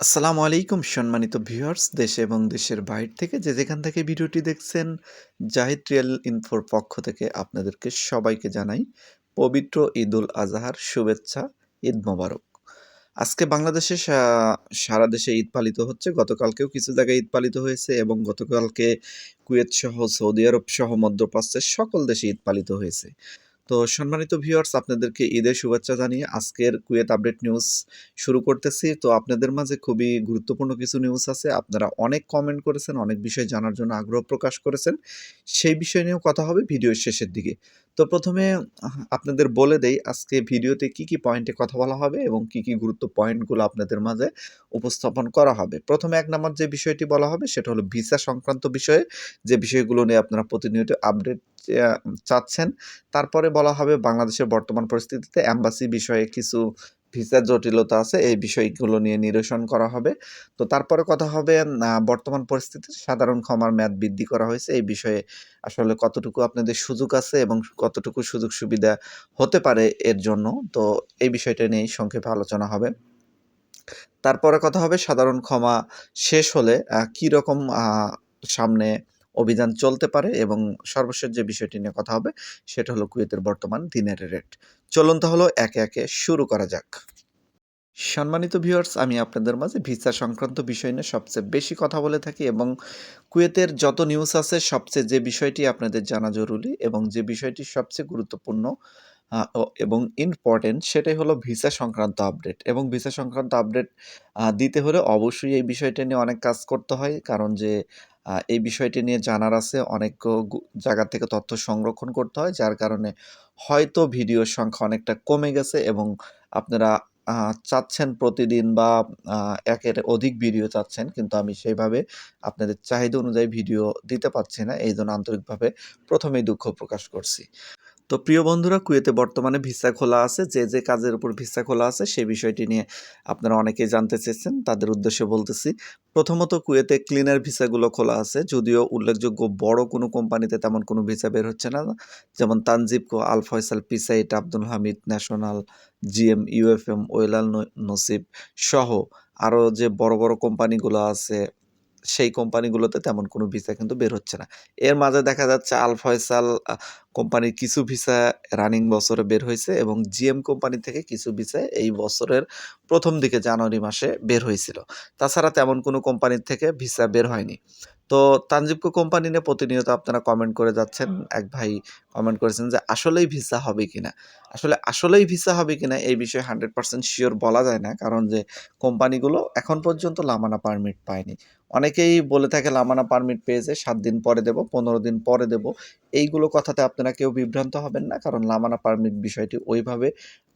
আসসালামু আলাইকুম, সম্মানিত ভিউয়ার্স, দেশে এবং দেশের বাইরে থেকে যে যেখান থেকে ভিডিওটি দেখছেন, জাহিদ রিয়েল ইনফোর পক্ষ থেকে আপনাদেরকে সবাইকে জানাই পবিত্র ঈদুল আজহার শুভেচ্ছা, ঈদ মোবারক। আজকে বাংলাদেশে সারা দেশে ঈদ পালিত হচ্ছে। গতকালকেও কিছু জায়গায় ঈদ পালিত হয়েছে এবং গতকালকে কুয়েত সহ সৌদি আরব সহ মধ্যপ্রাচ্যের সকল দেশে ঈদ পালিত হয়েছে। তো সম্মানিত ভিউয়ার্স আপনাদেরকে ঈদের শুভেচ্ছা জানিয়ে আজকের কুয়েত আপডেট নিউজ শুরু করতেছি। তো আপনাদের মাঝে খুবই গুরুত্বপূর্ণ কিছু নিউজ আছে। আপনারা অনেক কমেন্ট করেছেন, অনেক বিষয় জানার জন্য আগ্রহ প্রকাশ করেছেন। সেই বিষয় নিয়েও কথা হবে ভিডিওর শেষের দিকে। তো প্রথমে আপনাদের বলে দেই, আজকে ভিডিওতে কি কি পয়েন্টে কথা বলা হবে এবং কি কি গুরুত্ব পয়েন্টগুলো আপনাদের মাঝে উপস্থাপন করা হবে। প্রথমে এক নম্বর যে বিষয়টি বলা হবে, সেটা হলো ভিসা সংক্রান্ত বিষয়ে। যে বিষয়গুলো নিয়ে আপনারা প্রতিনিয়ত আপডেট চাচ্ছেন। তারপরে বলা হবে বাংলাদেশের বর্তমান পরিস্থিতিতে অ্যাম্বাসি বিষয়ে কিছু ভিসার জটিলতা আছে, এই বিষয়গুলো নিয়ে নিরসন করা হবে। তো তারপরে কথা হবে বর্তমান পরিস্থিতিতে সাধারণ ক্ষমার মেয়াদ বৃদ্ধি করা হয়েছে, এই বিষয়ে আসলে কতটুকু আপনাদের সুযোগ আছে এবং কতটুকু সুযোগ সুবিধা হতে পারে এর জন্য? তো এই বিষয়টা নিয়েই সংক্ষেপে আলোচনা হবে। তারপরে কথা হবে সাধারণ ক্ষমা শেষ হলে কি রকম সামনে অভিযান চলতে পারে এবং সর্বশেষ যে বিষয়টি নিয়ে কথা হবে, সেটা হলো কুয়েতের বর্তমান দিনের রেট। চলুন তাহলে একে একে শুরু করা যাক। সম্মানিত ভিউয়ার্স, আমি আপনাদের মাঝে ভিসা সংক্রান্ত বিষয় নিয়ে সবচেয়ে বেশি কথা বলে থাকি এবং কুয়েতের যত নিউজ আছে, সবচেয়ে যে বিষয়টি আপনাদের জানা জরুরি এবং যে বিষয়টি সবচেয়ে গুরুত্বপূর্ণ এবং ইম্পর্টেন্ট সেটাই হলো ভিসা সংক্রান্ত আপডেট এবং ভিসা সংক্রান্ত আপডেট দিতে হলে অবশ্যই এই বিষয়টা নিয়ে অনেক কাজ করতে হয়, কারণ যে এই বিষয়টি নিয়ে জানার আছে অনেক জায়গা থেকে তথ্য সংরক্ষণ করতে হয়, যার কারণে হয়তো ভিডিওর সংখ্যা অনেকটা কমে গেছে এবং আপনারা চাচ্ছেন প্রতিদিন বা একের অধিক ভিডিও চাচ্ছেন, কিন্তু আমি সেইভাবে আপনাদের চাহিদা অনুযায়ী ভিডিও দিতে পারছি না এই জন্য আন্তরিকভাবে প্রথমেই দুঃখ প্রকাশ করছি। তো প্রিয় বন্ধুরা, কুয়েতে বর্তমানে ভিসা খোলা আছে। যে যে কাজের উপর ভিসা খোলা আছে, সেই বিষয়টি নিয়ে আপনারা অনেকেই জানতে চেয়েছেন, তাদের উদ্দেশ্যে বলতেছি। প্রথমত, কুয়েতে ক্লিনার ভিসাগুলো খোলা আছে। যদিও উল্লেখযোগ্য বড় কোনো কোম্পানিতে তেমন কোনো ভিসা বের হচ্ছে না। যেমন তানজিবকো আল Faisal, পিসাইট, Abdul Hamid, national, GM, UFM, ওয়েলাল নসিব সহ আরও যে বড় বড় কোম্পানিগুলো আছে সেই কোম্পানিগুলোতে তেমন কোনো ভিসা কিন্তু বের হচ্ছে না। এর মাঝে দেখা যাচ্ছে আল ফয়সাল কোম্পানির কিছু ভিসা রানিং বছরে বের হয়েছে এবং জিএম কোম্পানি থেকে কিছু ভিসা এই বছরের প্রথম দিকে জানুয়ারি মাসে বের হয়েছিল। তাছাড়া তেমন কোনো কোম্পানির থেকে ভিসা বের হয়নি। তো তানজিবকো কোম্পানি নিয়ে প্রতিনিয়ত আপনারা কমেন্ট করে যাচ্ছেন। এক ভাই কমেন্ট করেছেন যে আসলেই ভিসা হবে কিনা আসলে আসলেই ভিসা হবে কিনা এই বিষয়ে হান্ড্রেড পার্সেন্ট শিওর বলা যায় না। কারণ যে কোম্পানিগুলো এখন পর্যন্ত লামানা পারমিট পায়নি। অনেকেই বলে থাকে, লামানা পারমিট পেয়েছে সাত দিন পরে দেব, পনেরো দিন পরে দেব। এইগুলো কথাতে আপনারা কেউ বিভ্রান্ত হবেন না, কারণ লামানা পারমিট বিষয়টি ওইভাবে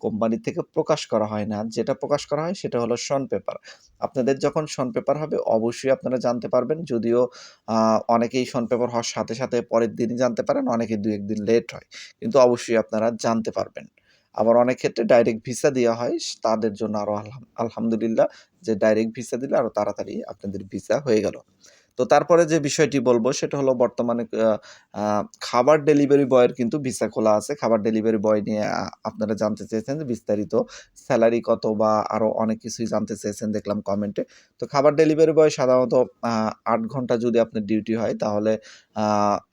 কোম্পানি থেকে প্রকাশ করা হয় না। যেটা প্রকাশ করা হয় সেটা হলো শন পেপার আপনাদের যখন শন পেপার হবে, অবশ্যই আপনারা জানতে পারবেন, যদিও অনেকেই শন পেপার হওয়ার সাথে সাথে পরের দিনই জানতে পারেন, অনেকে দু একদিন লেট হয়, কিন্তু অবশ্যই আপনারা জানতে পারবেন। আবার অনেক ক্ষেত্রে ডাইরেক্ট ভিসা দেওয়া হয়, তাদের জন্য আরও আলহামদুলিল্লাহ যে ডাইরেক্ট ভিসা দিলে আরও তাড়াতাড়ি আপনাদের ভিসা হয়ে গেল। তো তারপরে যে বিষয়টি বলব সেটা হলো বর্তমানে খাবার ডেলিভারি বয়ের কিন্তু ভিসা খোলা আছে। খাবার ডেলিভারি বয় নিয়ে আপনারা জানতে চেয়েছেন যে বিস্তারিত স্যালারি কত বা আরও অনেক কিছুই জানতে চেয়েছেন দেখলাম কমেন্টে। তো খাবার ডেলিভারি বয় সাধারণত আট ঘণ্টা যদি আপনার ডিউটি হয় তাহলে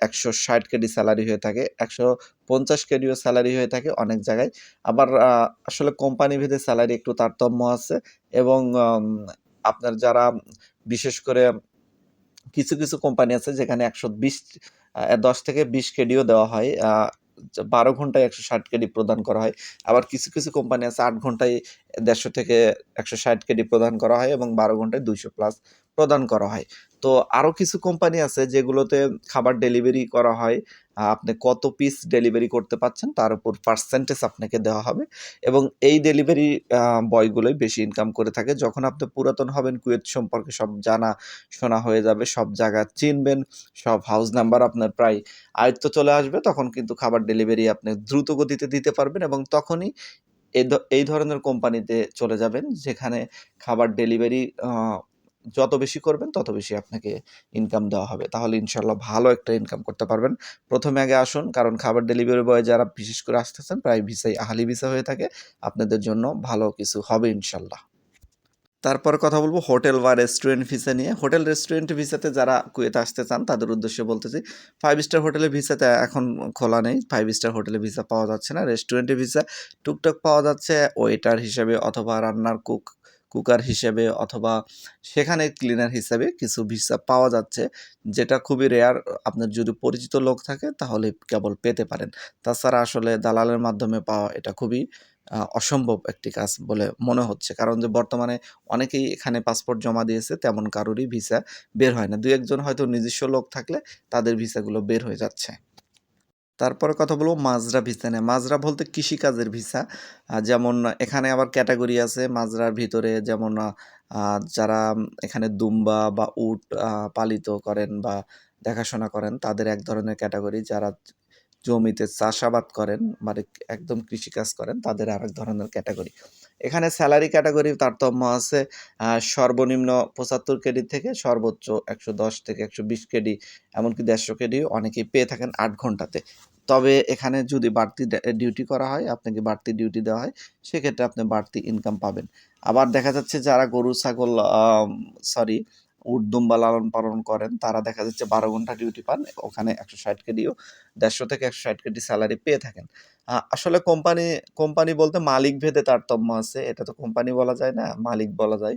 একশো ষাট কেডি স্যালারি হয়ে থাকে, একশো পঞ্চাশ কেডিও স্যালারি হয়ে থাকে অনেক জায়গায়। আবার আসলে কোম্পানি ভেদে স্যালারি একটু তারতম্য আছে এবং আপনার যারা, বিশেষ করে কিছু, কিছু কোম্পানি আছে যেখানে একশো বিশ দশ থেকে ২০ কেডিও দেওয়া হয়। বারো ঘন্টায় একশো ষাট কেডি প্রদান করা হয়। আবার কিছু, কিছু কোম্পানি আছে আট ঘন্টায় ১৫০ থেকে ১৬০ কেডি প্রদান করা হয় এবং ১২ ঘন্টায় ২০০ প্লাস প্রদান করা হয়। তো আরও কিছু কোম্পানি আছে যেগুলোতে খাবার ডেলিভারি করা হয়। আপনি কত পিস ডেলিভারি করতে পারছেন তার উপর পার্সেন্টেজ আপনাকে দেওয়া হবে এবং এই ডেলিভারি বয়গুলোই বেশি ইনকাম করে থাকে। যখন আপনি পুরাতন হবেন কুয়েত সম্পর্কে সব জানা শোনা হয়ে যাবে, সব জায়গা চিনবেন, সব হাউস নাম্বার আপনার প্রায় আয়ত্ত চলে আসবে, তখন কিন্তু খাবার ডেলিভারি আপনি দ্রুত গতিতে দিতে পারবেন এবং তখনই এই ধরনের কোম্পানিতে চলে যাবেন যেখানে খাবার ডেলিভারি যত বেশি করবেন, তত বেশি আপনাকে ইনকাম দেওয়া হবে। তাহলে ইনশাল্লাহ ভালো একটা ইনকাম করতে পারবেন। প্রথমে আগে আসুন, কারণ খাবার ডেলিভারি বয় যারা বিশেষ করে আসতেছেন, প্রায় ভিসাই, আহালি ভিসা হয়ে থাকে। আপনাদের জন্য ভালো কিছু হবে ইনশাল্লাহ তারপর কথা বলব হোটেল বা রেস্টুরেন্ট ভিসা নিয়ে হোটেল রেস্টুরেন্ট ভিসাতে যারা কুয়েতে আসতে চান, তাদের উদ্দেশ্যে বলতেছি ফাইভ স্টার হোটেলে ভিসাতে এখন খোলা নেই ফাইভ স্টার হোটেলে ভিসা পাওয়া যাচ্ছে না রেস্টুরেন্টে ভিসা টুকটাক পাওয়া যাচ্ছে ওয়েটার হিসেবে অথবা রান্নার কুক কুকার হিসেবে অথবা সেখানে ক্লিনার হিসেবে কিছু ভিসা পাওয়া যাচ্ছে, যেটা খুবই রেয়ার আপনার যদি পরিচিত লোক থাকে তাহলে কেবল পেতে পারেন। তাছাড়া আসলে দালালের মাধ্যমে পাওয়া এটা খুবই অসম্ভব একটি কাজ বলে মনে হচ্ছে। কারণ যে বর্তমানে অনেকেই এখানে পাসপোর্ট জমা দিয়েছে, তেমন কারোরই ভিসা বের হয় না। দু একজন হয়তো নিজস্ব লোক থাকলে তাদের ভিসাগুলো বের হয়ে যাচ্ছে। তারপরে কথা বলব মাজরা ভিসা নিয়ে। মাজরা বলতে কৃষিকাজের ভিসা। যেমন এখানে আবার ক্যাটাগরি আছে মাজরার ভিতরে যেমন যারা এখানে দুম্বা বা উট পালিত করেন বা দেখাশোনা করেন তাদের এক ধরনের ক্যাটাগরি। যারা জমিতে চাষাবাদ করেন মানে একদম কৃষিকাজ করেন তাদের আর এক ধরনের ক্যাটাগরি। এখানে স্যালারি ক্যাটাগরি তারতম্য আছে সর্বনিম্ন পঁচাত্তর কেডি থেকে সর্বোচ্চ একশো দশ থেকে একশো বিশ কেডি, এমনকি দেড়শো কেডি অনেকেই পেয়ে থাকেন আট ঘন্টাতে। তবে এখানে যদি বাড়তি ডিউটি করা হয়, আপনাকে বাড়তি ডিউটি দেওয়া হয়, সেক্ষেত্রে আপনি বাড়তি ইনকাম পাবেন। আবার দেখা যাচ্ছে যারা গরু, ছাগল সরি উট দুম্বা লালন পালন করেন, তারা দেখা যাচ্ছে বারো ঘণ্টা ডিউটি পান, ওখানে একশো ষাট কেডিও দেড়শো থেকে একশো ষাট কেডি স্যালারি পেয়ে থাকেন। আসলে কোম্পানি কোম্পানি বলতে মালিক ভেদে তারতম্য আছে, এটা তো কোম্পানি বলা যায় না, মালিক বলা যায়।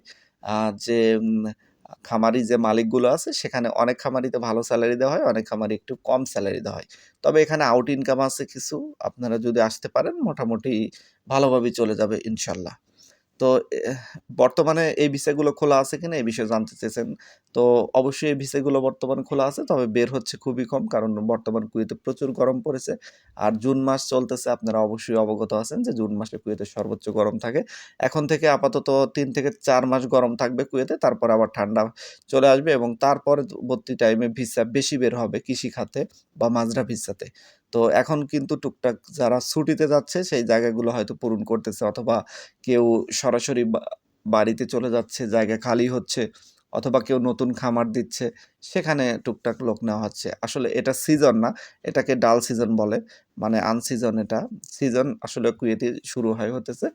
যে খামারি যে মালিকগুলো আছে, সেখানে অনেক খামারিতে ভালো স্যালারি দেওয়া হয়, অনেক খামারি একটু কম স্যালারি দেওয়া হয়। তবে এখানে আউট ইনকাম আছে কিছু, আপনারা যদি আসতে পারেন, মোটামুটি ভালোভাবে চলে যাবে ইনশাল্লাহ। তো বর্তমানে এই বিষয়গুলো খোলা আছে কিনা, এই বিষয়ে জানতে চেয়েছেন তো অবশ্যই ভিসাগুলো বর্তমান খোলা আছে, তবে বের হচ্ছে খুবই কম, কারণ বর্তমান কুয়েতে প্রচুর গরম পড়েছে। আর জুন মাস চলতেছে, আপনারা অবশ্যই অবগত আছেন যে জুন মাসে কুয়েতে সর্বোচ্চ গরম থাকে। এখন থেকে আপাতত তিন থেকে চার মাস গরম থাকবে কুয়েতে, তারপর আবার ঠান্ডা চলে আসবে এবং তারপরে পরবর্তী টাইমে ভিসা বেশি বের হবে কৃষি খাতে বা মাজরা ভিসাতে। তো এখন কিন্তু টুকটাক যারা ছুটিতে যাচ্ছে, সেই জায়গাগুলো হয়তো পূরণ করতেছে অথবা কেউ সরাসরি বাড়িতে চলে যাচ্ছে, জায়গা খালি হচ্ছে। অথবা কেউ নতুন খামার দিচ্ছে, সেখানে টুকটাক লোক নেওয়া হচ্ছে। আসলে এটা সিজন না, এটাকে ডাল সিজন বলে। মানে আনসিজন এটা। সিজন আসলে কুয়েতে শুরু হয় হতেছে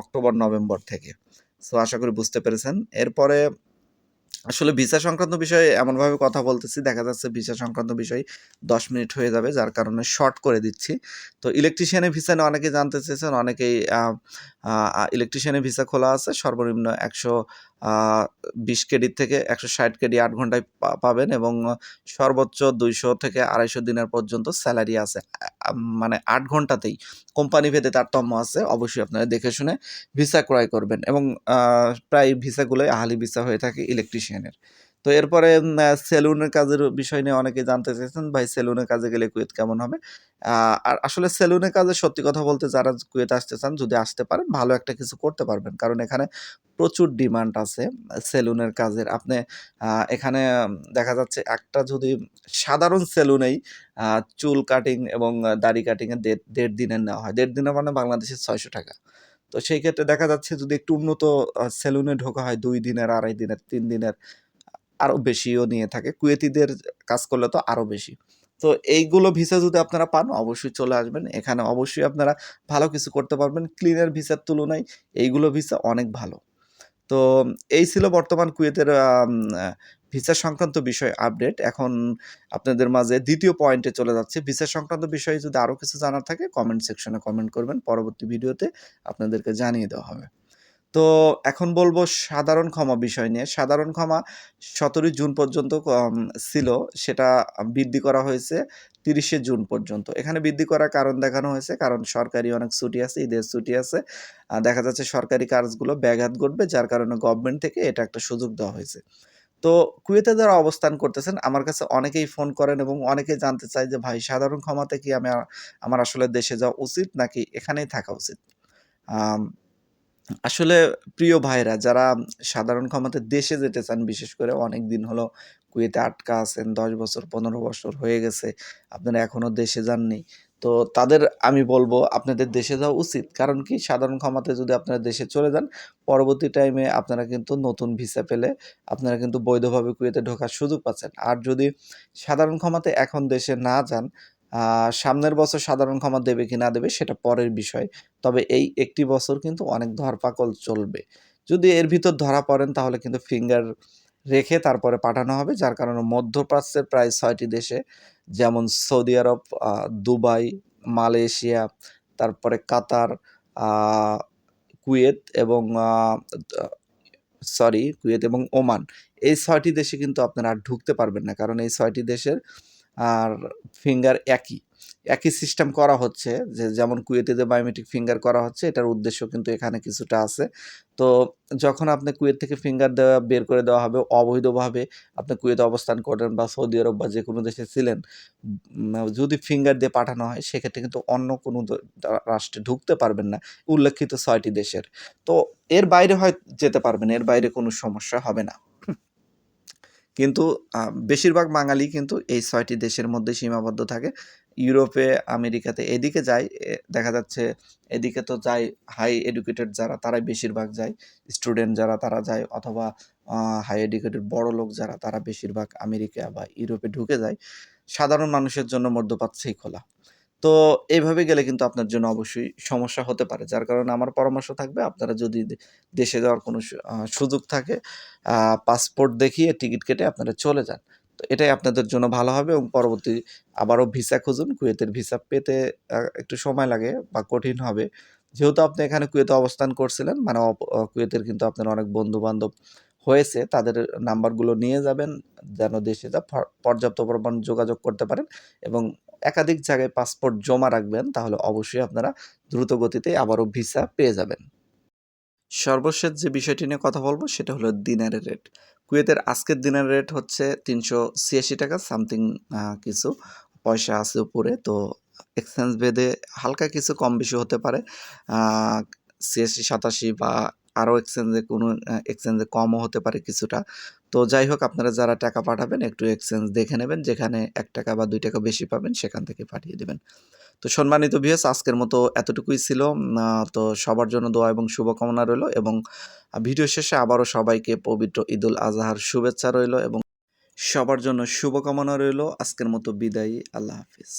অক্টোবর, নভেম্বর থেকে। সো আশা করি বুঝতে পেরেছেন। এরপরে আসলে ভিসা সংক্রান্ত বিষয়ে এমনভাবে কথা বলতেছি, দেখা যাচ্ছে ভিসা সংক্রান্ত বিষয় দশ মিনিট হয়ে যাবে, যার কারণে শর্ট করে দিচ্ছি। তো ইলেকট্রিশিয়ানের ভিসা নিয়ে অনেকে জানতে চেয়েছেন, অনেকেই ইলেকট্রিশিয়ানের ভিসা খোলা আছে, সর্বনিম্ন একশো বিশ কেডির থেকে একশো ষাট কেডি আট ঘন্টায় পাবেন এবং সর্বোচ্চ দুইশো থেকে আড়াইশো দিনের পর্যন্ত স্যালারি আছে। মানে আট ঘন্টাতেই। কোম্পানি ভেদে তারতম্য আছে, অবশ্যই আপনারা দেখে শুনে ভিসা ক্রয় করবেন এবং প্রায় ভিসাগুলোই আহালি ভিসা হয়ে থাকে ইলেকট্রিশিয়ানের। তো এরপরে সেলুনের কাজের বিষয় নিয়ে অনেকে জানতে চাইছেন ভাই, সেলুনের কাজে গেলে কুয়েত কেমন হবে? আর আসলে সেলুনের কাজে সত্যি কথা বলতে যারা কুয়েতে আসতে চান, যদি আসতে পারেন, ভালো একটা কিছু করতে পারবেন। কারণ এখানে প্রচুর ডিমান্ড আছে সেলুনের কাজের। আপনি এখানে দেখা যাচ্ছে একটা যদি সাধারণ সেলুনেই চুল কাটিং এবং দাড়ি কাটিংয়ে দেড় দেড় দিনের নেওয়া হয়। দেড় দিনের মানে বাংলাদেশের ছয়শো টাকা। তো সেই ক্ষেত্রে দেখা যাচ্ছে যদি একটু উন্নত সেলুনে ঢোকা হয়, দুই দিনের, আড়াই দিনের, তিন দিনের আরও বেশিও নিয়ে থাকে। কুয়েতিদের কাজ করলে তো আরও বেশি। তো এইগুলো ভিসা যদি আপনারা পান, অবশ্যই চলে আসবেন। এখানে অবশ্যই আপনারা ভালো কিছু করতে পারবেন। ক্লিনার ভিসার তুলনায় এইগুলো ভিসা অনেক ভালো। তো এই ছিল বর্তমান কুয়েতের ভিসা সংক্রান্ত বিষয় আপডেট। এখন আপনাদের মাঝে দ্বিতীয় পয়েন্টে চলে যাচ্ছে। ভিসা সংক্রান্ত বিষয়ে যদি আরও কিছু জানার থাকে কমেন্ট সেকশনে কমেন্ট করবেন। পরবর্তী ভিডিওতে আপনাদেরকে জানিয়ে দেওয়া হবে। তো এখন বলব সাধারণ ক্ষমা বিষয় নিয়ে। সাধারণ ক্ষমা সতেরোই জুন পর্যন্ত ছিল। সেটা বৃদ্ধি করা হয়েছে তিরিশে জুন পর্যন্ত। এখানে বৃদ্ধি করার কারণ দেখানো হয়েছে, কারণ সরকারি অনেক ছুটি আছে, ঈদের ছুটি আছে। দেখা যাচ্ছে সরকারি কাজগুলো ব্যাঘাত ঘটবে, যার কারণে গভর্নমেন্ট থেকে এটা একটা সুযোগ দেওয়া হয়েছে। তো কুয়েতে যারা অবস্থান করতেছেন, আমার কাছে অনেকেই ফোন করেন এবং অনেকেই জানতে চায় যে, ভাই, সাধারণ ক্ষমাতে কি আমি আমার আসলে দেশে যাওয়া উচিত নাকি এখানেই থাকা উচিত? আসলে প্রিয় ভাইরা যারা সাধারণ ক্ষমতায় দেশে যেতে চান, বিশেষ করে অনেক দিন হলো কুয়েতে আটকা আছেন, দশ বছর, পনেরো বছর হয়ে গেছে, আপনারা এখনও দেশে যাননি, তো তাদের আমি বলব আপনাদের দেশে যাওয়া উচিত। কারণ কি? সাধারণ ক্ষমতায় যদি আপনারা দেশে চলে যান, পরবর্তী টাইমে আপনারা কিন্তু নতুন ভিসা পেলে আপনারা কিন্তু বৈধভাবে কুয়েতে ঢোকার সুযোগ পাচ্ছেন। আর যদি সাধারণ ক্ষমতায় এখন দেশে না যান সামনের বছর সাধারণ ক্ষমা দেবে কি না দেবে সেটা পরের বিষয়। তবে এই একটি বছর কিন্তু অনেক ধরপাকল চলবে। যদি এর ভিতর ধরা পড়েন তাহলে কিন্তু ফিঙ্গার রেখে তারপরে পাঠানো হবে, যার কারণে মধ্যপ্রাচ্যের প্রায় ছয়টি দেশে, যেমন সৌদি আরব দুবাই, মালয়েশিয়া, তারপরে কাতার কুয়েত এবং সরি কুয়েত এবং ওমান। এই ছয়টি দেশে কিন্তু আপনারা ঢুকতে পারবেন না, কারণ এই ছয়টি দেশের আর ফিঙ্গার একই। একই সিস্টেম করা হচ্ছে, যে যেমন কুয়েতে যে বায়োমেট্রিক ফিঙ্গার করা হচ্ছে, এটার উদ্দেশ্য কিন্তু এখানে কিছুটা আছে। তো যখন আপনি কুয়েত থেকে ফিঙ্গার দেওয়া, বের করে দেওয়া হবে, অবৈধভাবে আপনি কুয়েতে অবস্থান করেন বা সৌদি আরব বা যে কোনো দেশে ছিলেন যদি ফিঙ্গার দিয়ে পাঠানো হয়, সেক্ষেত্রে কিন্তু অন্য কোনো রাষ্ট্রে ঢুকতে পারবেন না, উল্লেখিত ছয়টি দেশের। তো এর বাইরে হয়, যেতে পারবেন, এর বাইরে কোনো সমস্যা হবে না। কিন্তু বেশিরভাগ বাঙালি কিন্তু এই ছয়টি দেশের মধ্যে সীমাবদ্ধ থাকে। ইউরোপে, আমেরিকাতে এদিকে যায় দেখা যাচ্ছে এদিকে তো যায় হাই এডুকেটেড যারা, তারাই বেশিরভাগ যায়। স্টুডেন্ট যারা, তারা যায় অথবা হাই এডুকেটেড বড় লোক যারা, তারা বেশিরভাগ আমেরিকা বা ইউরোপে ঢুকে যায়। সাধারণ মানুষের জন্য মধ্যপ্রাচ্যেই খোলা। তো এইভাবে গেলে কিন্তু আপনার জন্য অবশ্যই সমস্যা হতে পারে। যার কারণে আমার পরামর্শ থাকবে, আপনারা যদি দেশে যাওয়ার কোনো সুযোগ থাকে পাসপোর্ট দেখিয়ে টিকিট কেটে আপনারা চলে যান। তো এটাই আপনাদের জন্য ভালো হবে এবং পরবর্তী আবারও ভিসা খুঁজুন। কুয়েতের ভিসা পেতে একটু সময় লাগে বা কঠিন হবে। যেহেতু আপনি এখানে কুয়েতে অবস্থান করছিলেন মানে কুয়েতের কিন্তু আপনার অনেক বন্ধু বান্ধব হয়েছে, তাদের নাম্বারগুলো নিয়ে যাবেন, যেন দেশে যা পর্যাপ্ত পরিমাণ যোগাযোগ করতে পারেন এবং একাধিক জায়গায় পাসপোর্ট জমা রাখবেন, তাহলে অবশ্যই আপনারা দ্রুত গতিতে আবারও ভিসা পেয়ে যাবেন। সর্বশেষ যে বিষয়টি নিয়ে কথা বলব, সেটা হলো দিনারের রেট কুয়েতের আজকের দিনের রেট হচ্ছে তিনশো ছিয়াশি টাকা সামথিং কিছু পয়সা আছে উপরে। তো এক্সচেঞ্জ ভেদে হালকা কিছু কম বেশি হতে পারে। ছিয়াশি, সাতাশি বা আরও এক্সচেঞ্জে কোনো এক্সচেঞ্জে কমও হতে পারে কিছুটা। তো যাই হোক, আপনারা যারা টাকা পাঠাবেন, একটু এক্সচেঞ্জ দেখে নেবেন, যেখানে এক টাকা বা দুই টাকা বেশি পাবেন, সেখান থেকে পাঠিয়ে দেবেন। তো সম্মানিত ভিএস আজকের মতো এতটুকুই ছিল। তো সবার জন্য দোয়া এবং শুভকামনা রইল এবং ভিডিও শেষে আবারও সবাইকে পবিত্র ঈদুল আজহার শুভেচ্ছা রইল এবং সবার জন্য শুভকামনা রইল। আজকের মতো বিদায়ী, আল্লাহ হাফিজ।